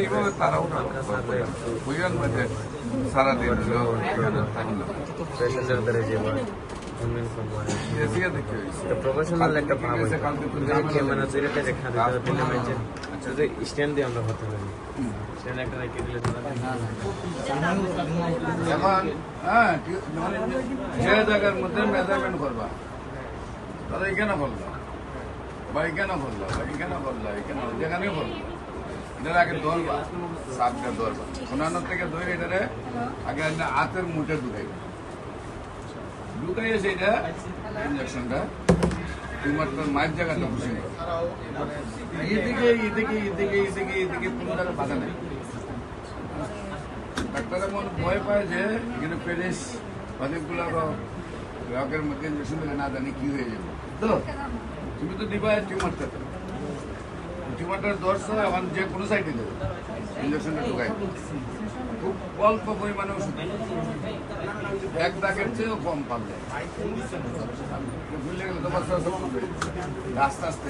এইভাবে তারাও বুঝলেন মানে সারাদিন একটা প্রফেশনাল একটা ভাব যাবে। তৈরিটা দেখা দিতে যদি স্ট্যান্ড দিয়ে আমরা হতে পারি। স্ট্যান্ড একটা রেখে দিলে এখন হ্যাঁ মানে যে জায়গার মধ্যে মেজারমেন্ট করবা তাহলে এখানে বলল বা এখানে বলল বা এখানে বলল এখানে যেখানে বলল এটার আগে ধরবা সাপটা ধরবা অন্যান্য থেকে ধরে এটারে আগে একটা হাতের মুঠে ঢুকাইবা ঢুকাইয়ে সেটা ইঞ্জেকশনটা টিউমারটার মায়ের জায়গাটা বসে এদিকে এদিকে এদিকে এদিকে এদিকে কোনো জায়গায় বাধা নেই ডাক্তার এমন ভয় পায় যে এখানে প্যারিস অনেকগুলো রোগ রোগের মধ্যে ইঞ্জেকশন দিলে না জানি কি হয়ে যাবে তো তুমি তো দিবা টিউমারটা টিউমারটা হয় এখন যে কোনো সাইডে দেবে। ইঞ্জেকশনটা ঢুকাই। খুব অল্প পরিমাণে ওষুধ। এক দাগের চেয়েও কম পারলে। ভুলে গেলে তোমার আস্তে আস্তে।